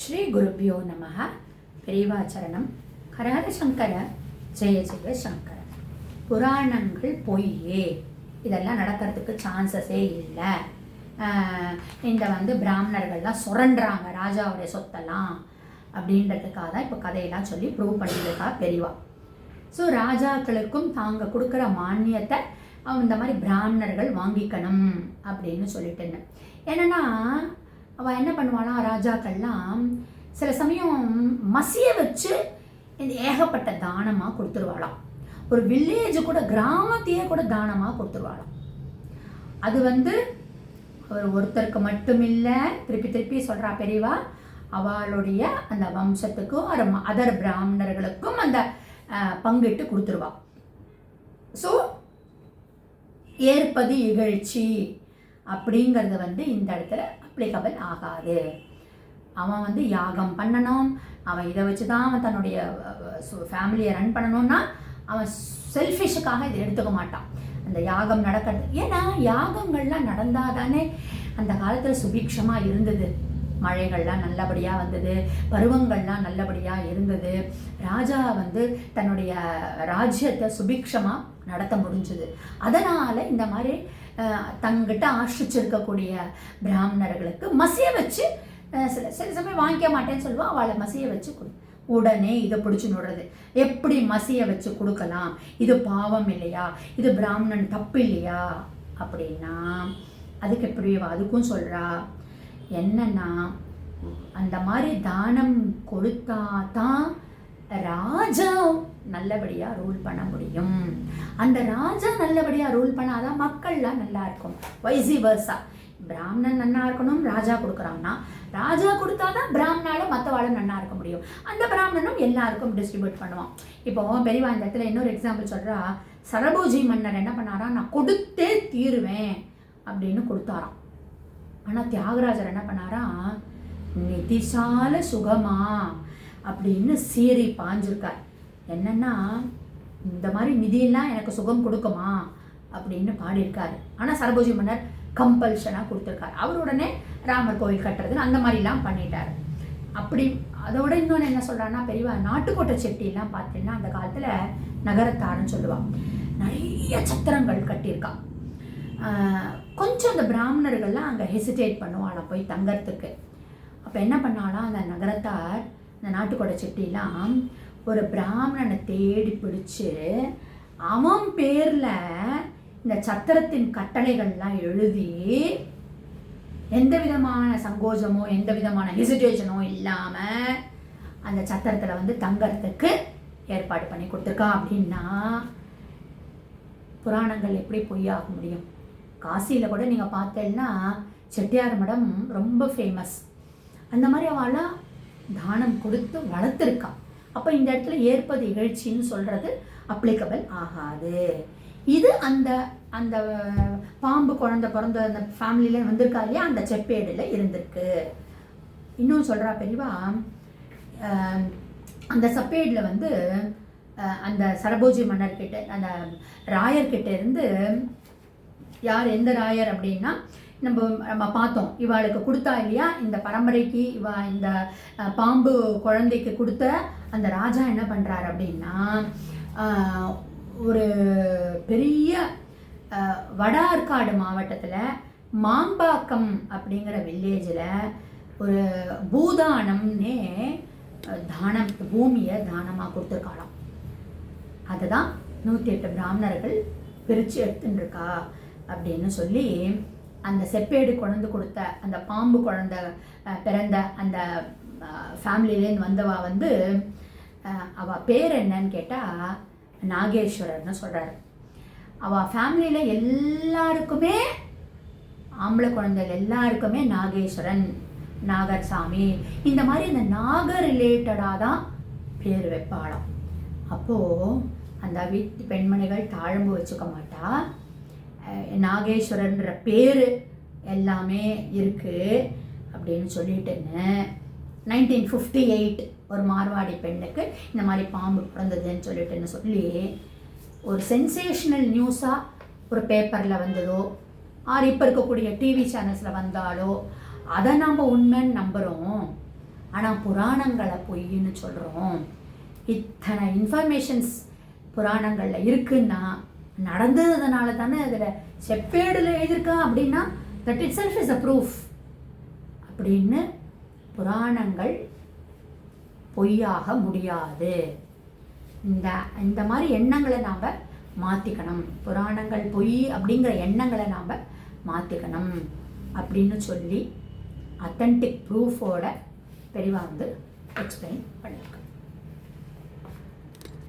ஸ்ரீ குருப்பியோ நமக பெரிவாச்சரணம். ஹரஹர சங்கர ஜெய ஜெய சங்கர. புராணங்கள் பொய்யே. இதெல்லாம் நடக்கிறதுக்கு சான்சஸே இல்லை. இந்த வந்து பிராமணர்கள்லாம் சுரண்டுறாங்க ராஜாவுடைய சொத்தெல்லாம் அப்படின்றதுக்காக தான் இப்போ கதையெல்லாம் சொல்லி ப்ரூவ் பண்ணியிருக்கா பெரியவா ஸோ ராஜாக்களுக்கும் தாங்க கொடுக்குற மானியத்தை அவன் இந்த மாதிரி பிராமணர்கள் வாங்கிக்கணும் அப்படின்னு சொல்லிட்டு இருந்தேன். என்னன்னா அவள் என்ன பண்ணுவானா ராஜாக்கள்லாம் சில சமயம் மசிய வச்சு இந்த ஏகப்பட்ட தானமாக கொடுத்துருவாளாம். ஒரு வில்லேஜ் கூட கிராமத்தையே கூட தானமாக கொடுத்துருவாளாம். அது வந்து ஒரு ஒருத்தருக்கு மட்டும் இல்லை திருப்பி திருப்பி சொல்கிறா பெரியவா அவளுடைய அந்த வம்சத்துக்கும் அதர் பிராமணர்களுக்கும் அந்த பங்கிட்டு கொடுத்துருவா. ஸோ ஏற்பது இகழ்ச்சி அப்படிங்கிறது வந்து இந்த இடத்துல அப்ளிகபிள் ஆகாது. அவன் வந்து யாகம் பண்ணணும். அவன் இதை வச்சு தான் அவன் தன்னுடைய ஃபேமிலியை ரன் பண்ணணும்னா அவன் செல்ஃபிஷுக்காக இதை எடுத்துக்க மாட்டான். அந்த யாகம் நடக்கிறது ஏன்னா யாகங்கள்லாம் நடந்தால் தானே அந்த காலத்தில் சுபிக்ஷமாக இருந்தது. மழைகள்லாம் நல்லபடியாக வந்தது. பருவங்கள்லாம் நல்லபடியாக இருந்தது. ராஜா வந்து தன்னுடைய ராஜ்யத்தை சுபிக்ஷமாக நடத்த முடிஞ்சுது. அதனால் இந்த மாதிரி தங்கிட்ட ஆசிரிச்சிருக்கக்கூடிய பிராமணர்களுக்கு மசிய வச்சு சில சில சமயம் வாங்கிக்க மாட்டேன்னு சொல்லுவோம். அவளை மசிய வச்சு கொடு. உடனே இதை பிடிச்சி நுடுறது. எப்படி மசிய வச்சு கொடுக்கலாம்? இது பாவம் இல்லையா? இது பிராமணன் தப்பு இல்லையா? அப்படின்னா அதுக்கு எப்படி அதுக்கும் சொல்கிறா என்னன்னா அந்த மாதிரி தானம் கொடுத்தா தான் ராஜா நல்லபடியாக ரூல் பண்ண முடியும். அந்த ராஜா நல்லபடியாக ரூல் பண்ணாதான் மக்கள்லாம் நல்லா இருக்கும். வைசி வர்சா பிராமணன் நன்னா இருக்கணும் ராஜா கொடுக்குறான்னா ராஜா கொடுத்தாதான் பிராமணால மற்றவாளும் நன்னா இருக்க முடியும். அந்த பிராமணனும் எல்லாருக்கும் டிஸ்ட்ரிபியூட் பண்ணுவான். இப்போ பெரியவா இந்த இடத்துல இன்னொரு எக்ஸாம்பிள் சொல்கிறா சரபோஜி மன்னர் என்ன பண்ணாரா நான் கொடுத்தே தீருவேன் அப்படின்னு கொடுத்தாராம். ஆனால் தியாகராஜர் என்ன பண்ணாரா நிதிசால சுகமா அப்படின்னு சீறி பாஞ்சிருக்கார். என்னென்னா இந்த மாதிரி நிதியெல்லாம் எனக்கு சுகம் கொடுக்குமா? அப்படின்னு பாடியிருக்காரு. ஆனால் சரபோஜி மன்னர் கம்பல்ஷனாக கொடுத்துருக்காரு. அவர் உடனே ராமர் கோயில் கட்டுறது அந்த மாதிரிலாம் பண்ணிட்டார். அப்படி அதோட இன்னொன்று என்ன சொல்கிறான்னா பெரியவா நாட்டுக்கோட்டை செட்டிலாம் பார்த்தீங்கன்னா அந்த காலத்தில் நகரத்தாருன்னு சொல்லுவாள் நிறைய சத்திரங்கள் கட்டியிருக்கான் கொஞ்சம் அந்த பிராமணர்கள்லாம் அங்கே ஹெசிடேட் பண்ணுவாளாம் போய் தங்கறதுக்கு. அப்போ என்ன பண்ணாலும் அந்த நகரத்தார் இந்த நாட்டுக்கோட செட்டிலாம் ஒரு பிராமணனை தேடி பிடிச்சு அவன் பேரில் இந்த சத்திரத்தின் கட்டளைகள்லாம் எழுதி எந்த விதமான சங்கோஜமோ எந்த விதமான ஹெசிடேஷனோ இல்லாமல் அந்த சத்திரத்தில் வந்து தங்கறதுக்கு ஏற்பாடு பண்ணி கொடுத்துருக்கா அப்படின்னா புராணங்கள் எப்படி பொய்யாக முடியும்? காசியில் கூட நீங்கள் பார்த்தேன்னா செட்டியார் மடம் ரொம்ப ஃபேமஸ் அந்த மாதிரி அவளாம் தானம் கொடுத்து வளர்த்துருக்கான் அப்போ இந்த இடத்துல ஏற்பது இகழ்ச்சின்னு சொல்கிறது அப்ளிகபிள் ஆகாது. இது அந்த அந்த பாம்பு குழந்தை பிறந்த அந்த ஃபேமிலியில் வந்திருக்கா இல்லையா? அந்த செப்பேடில் இருந்திருக்கு. இன்னும் சொல்கிறா பெரியவா அந்த செப்பேடில் வந்து அந்த சரபோஜி மன்னர்கிட்ட அந்த ராயர்கிட்ட இருந்து யார் எந்த ராயர் அப்படின்னா நம்ம நம்ம பார்த்தோம். இவாளுக்கு கொடுத்தா இல்லையா? இந்த பரம்பரைக்கு இவா இந்த பாம்பு குழந்தைக்கு கொடுத்த அந்த ராஜா என்ன பண்ணுறாரு அப்படின்னா ஒரு பெரிய அஹ், வட ஆற்காடு மாவட்டத்தில் மாம்பாக்கம் அப்படிங்கிற வில்லேஜில் ஒரு பூதானம்னே தானம் பூமியை தானமாக கொடுத்துருக்காளாம். அதை தான் நூற்றி எட்டு பிராமணர்கள் பிரித்து எடுத்துன்னு இருக்கா அப்படின்னு சொல்லி அந்த செப்பேடு குழந்து கொடுத்த அந்த பாம்பு குழந்த பிறந்த அந்த ஃபேமிலியிலேருந்து வந்தவா வந்து அவள் அவ பேர் என்னன்னு கேட்டால் நாகேஸ்வரர்னு சொல்கிறாரு அவள் ஃபேமிலியில் எல்லாருக்குமே ஆம்பளை குழந்தைகள் எல்லாருக்குமே நாகேஸ்வரன் நாகர்சாமி இந்த மாதிரி இந்த நாக ரிலேட்டடாக தான் பேர் வைப்பாளாம். அப்போது அந்த வீட்டு பெண்மணிகள் தாழ்ம்பு வச்சுக்க மாட்டா. நாகேஸ்வரன்ற பேர் எல்லாமே இருக்குது அப்படின்னு சொல்லிட்டுன்னு நைன்டீன் ஃபிஃப்டி எயிட் ஒரு மார்வாடி பெண்ணுக்கு இந்த மாதிரி பாம்பு பிறந்ததுன்னு சொல்லிட்டுன்னு சொல்லி ஒரு சென்சேஷனல் நியூஸாக ஒரு பேப்பரில் வந்ததோ ஆர் இப்போ இருக்கக்கூடிய டிவி சேனல்ஸில் வந்தாலோ அதை நாம் உண்மைன்னு நம்புகிறோம் ஆனால் புராணங்களை பொய்ன்னு சொல்கிறோம் இத்தனை இன்ஃபர்மேஷன்ஸ் புராணங்களில் இருக்குன்னா நடந்ததுனால தானே அதில் செப்பேடில் எழுதியிருக்கா அப்படின்னா that itself is a proof அப்படின்னு புராணங்கள் பொய்யாக முடியாது. இந்த இந்த மாதிரி எண்ணங்களை நாம் மாற்றிக்கணும் புராணங்கள் பொய் அப்படிங்கிற எண்ணங்களை நாம் மாற்றிக்கணும் அப்படின்னு சொல்லி அத்தன்டிக் ப்ரூஃபோட பெரிவா வந்து எக்ஸ்பிளைன் பண்ணியிருக்கோம்